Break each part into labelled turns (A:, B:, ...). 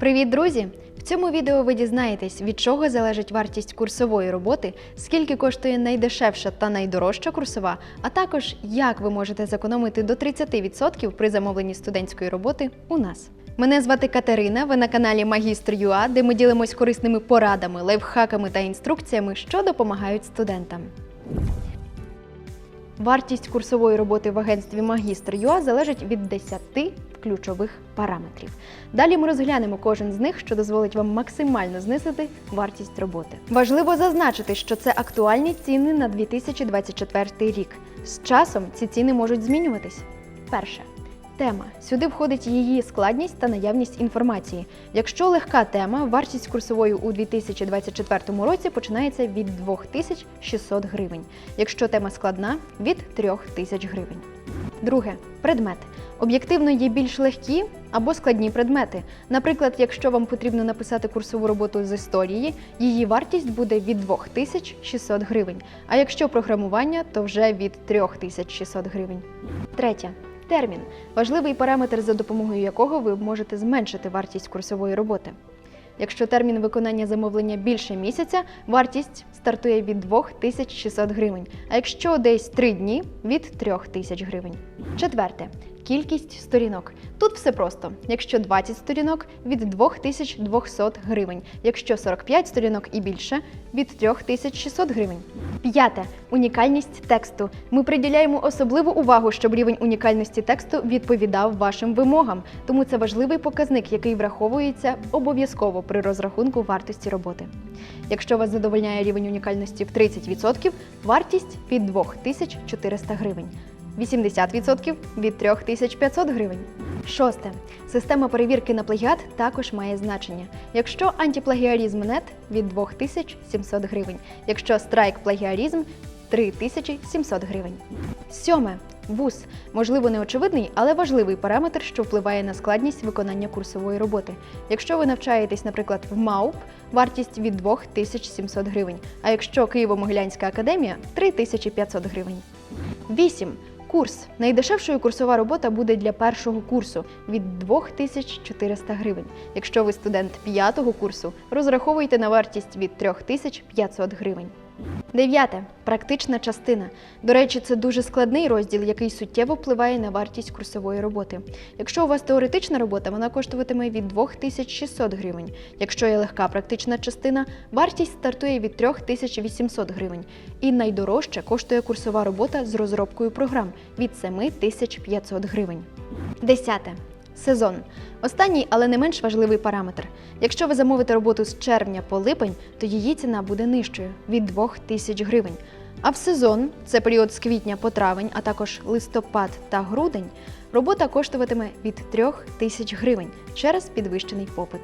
A: Привіт, друзі! В цьому відео ви дізнаєтесь, від чого залежить вартість курсової роботи, скільки коштує найдешевша та найдорожча курсова, а також як ви можете зекономити до 30% при замовленні студентської роботи у нас. Мене звати Катерина. Ви на каналі Магістр ЮА, де ми ділимось корисними порадами, лайфхаками та інструкціями, що допомагають студентам. Вартість курсової роботи в агентстві Магістр ЮА залежить від 10 ключових параметрів. Далі ми розглянемо кожен з них, що дозволить вам максимально знизити вартість роботи. Важливо зазначити, що це актуальні ціни на 2024 рік. З часом ці ціни можуть змінюватись. Перше. Тема. Сюди входить її складність та наявність інформації. Якщо легка тема, вартість курсової у 2024 році починається від 2600 гривень. Якщо тема складна від 3000 гривень. Друге предмети. Об'єктивно є більш легкі або складні предмети. Наприклад, якщо вам потрібно написати курсову роботу з історії, її вартість буде від 2600 гривень. А якщо програмування, то вже від 3600 гривень. Третє. Термін важливий параметр, за допомогою якого ви можете зменшити вартість курсової роботи. Якщо термін виконання замовлення більше місяця, вартість стартує від 2600 гривень, а якщо десь 3 дні від 3000 гривень. Четверте. Кількість сторінок. Тут все просто. Якщо 20 сторінок від 2200 гривень, якщо 45 сторінок і більше від 3600 гривень. П'яте унікальність тексту. Ми приділяємо особливу увагу, щоб рівень унікальності тексту відповідав вашим вимогам. Тому це важливий показник, який враховується обов'язково при розрахунку вартості роботи. Якщо вас задовольняє рівень унікальності в 30%, вартість від 2400 гривень. 80% від 3500 гривень. Шосте. Система перевірки на плагіат також має значення. Якщо антиплагіарізм нет від 2700 гривень, якщо страйк плагіарізм 3700 гривень. Сьоме. ВУЗ можливо неочевидний, але важливий параметр, що впливає на складність виконання курсової роботи. Якщо ви навчаєтесь, наприклад, в МАУП, вартість від 2700 гривень, а якщо Києво-Могилянська академія 3500 гривень. 8. Курс. Найдешевшою курсова робота буде для першого курсу від 2400 гривень. Якщо ви студент п'ятого курсу, розраховуйте на вартість від 3500 гривень. Дев'яте практична частина. До речі, це дуже складний розділ, який суттєво впливає на вартість курсової роботи. Якщо у вас теоретична робота, вона коштуватиме від 2600 гривень. Якщо є легка практична частина, вартість стартує від 3800 гривень. І найдорожче коштує курсова робота з розробкою програм від 7500 гривень. Десяте. Сезон. Останній, але не менш важливий параметр. Якщо ви замовите роботу з червня по липень, то її ціна буде нижчою від 2000 гривень. А в сезон, це період з квітня по травень, а також листопад та грудень, робота коштуватиме від 3000 гривень через підвищений попит.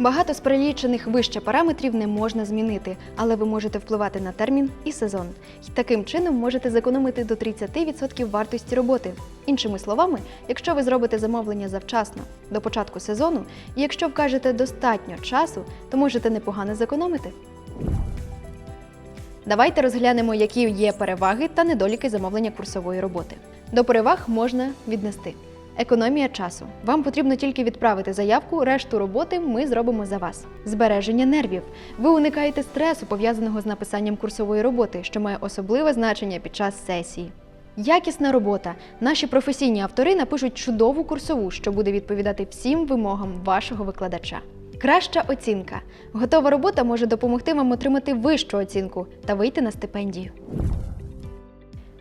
A: Багато з перелічених вище параметрів не можна змінити, але ви можете впливати на термін і сезон. І таким чином можете зекономити до 30% вартості роботи. Іншими словами, якщо ви зробите замовлення завчасно до початку сезону, і якщо вкажете достатньо часу, то можете непогано зекономити. Давайте розглянемо, які є переваги та недоліки замовлення курсової роботи. До переваг можна віднести. Економія часу. Вам потрібно тільки відправити заявку, решту роботи ми зробимо за вас. Збереження нервів. Ви уникаєте стресу, пов'язаного з написанням курсової роботи, що має особливе значення під час сесії. Якісна робота. Наші професійні автори напишуть чудову курсову, що буде відповідати всім вимогам вашого викладача. Краща оцінка. Готова робота може допомогти вам отримати вищу оцінку та вийти на стипендію.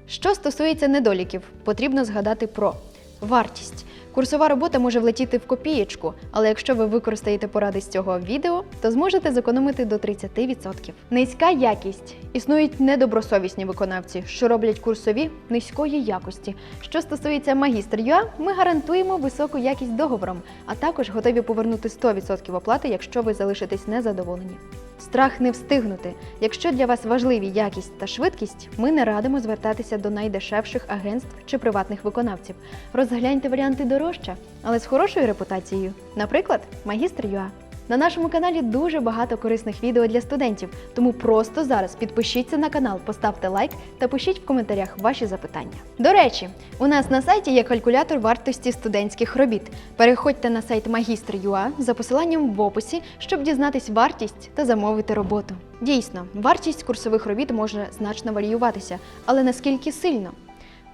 A: Що стосується недоліків, потрібно згадати про вартість. Курсова робота може влетіти в копієчку, але якщо ви використаєте поради з цього відео, то зможете зекономити до 30%. Низька якість. Існують недобросовісні виконавці, що роблять курсові низької якості. Що стосується магістр ЮА, ми гарантуємо високу якість договором, а також готові повернути 100% оплати, якщо ви залишитесь незадоволені. Страх не встигнути. Якщо для вас важливі якість та швидкість, ми не радимо звертатися до найдешевших агентств чи приватних виконавців. Розгляньте варіанти дорожче, але з хорошою репутацією. Наприклад, магістр ЮА. На нашому каналі дуже багато корисних відео для студентів, тому просто зараз підпишіться на канал, поставте лайк та пишіть в коментарях ваші запитання. До речі, у нас на сайті є калькулятор вартості студентських робіт. Переходьте на сайт Магістр.ua за посиланням в описі, щоб дізнатись вартість та замовити роботу. Дійсно, вартість курсових робіт може значно варіюватися, але наскільки сильно?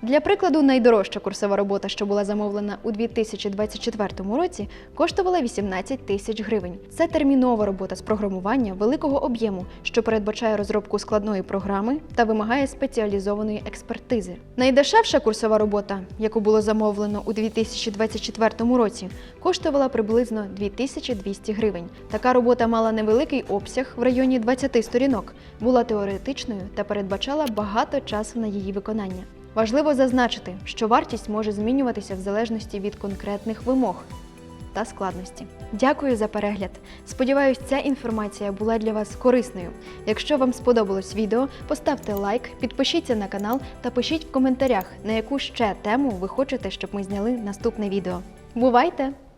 A: Для прикладу, найдорожча курсова робота, що була замовлена у 2024 році, коштувала 18 тисяч гривень. Це термінова робота з програмування великого об'єму, що передбачає розробку складної програми та вимагає спеціалізованої експертизи. Найдешевша курсова робота, яку було замовлено у 2024 році, коштувала приблизно 2200 гривень. Така робота мала невеликий обсяг в районі 20 сторінок, була теоретичною та передбачала багато часу на її виконання. Важливо зазначити, що вартість може змінюватися в залежності від конкретних вимог та складності. Дякую за перегляд. Сподіваюсь, ця інформація була для вас корисною. Якщо вам сподобалось відео, поставте лайк, підпишіться на канал та пишіть в коментарях, на яку ще тему ви хочете, щоб ми зняли наступне відео. Бувайте!